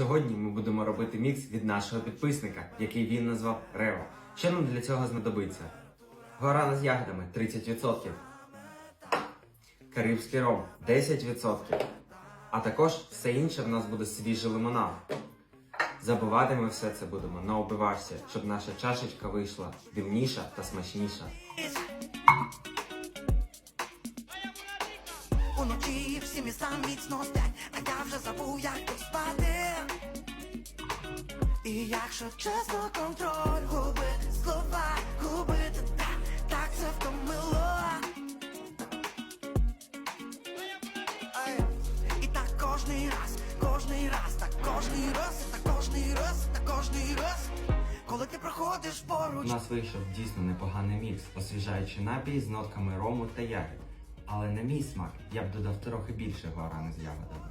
Сьогодні ми будемо робити мікс від нашого підписника, який він назвав Рево. Що нам для цього знадобиться? Гуарана з ягодами 30%. Карибський ром 10%. А також все інше в нас буде свіжий лимонад. Забивати ми все це будемо на обивашці, щоб наша чашечка вийшла дивніша та смачніша. Уночі всі міста міцно сплять, а я вже забув, як тут спати. І якщо чесно, контроль губити слова, губити так, так це втомило. І так кожний раз, кожний раз, так кожний раз, так кожний раз, так кожний раз, коли ти проходиш поруч. У нас вийшов дійсно непоганий мікс, освіжаючи напій з нотками рому та ягід. Але на мій смак я б додав трохи більше гуарани з ягодами.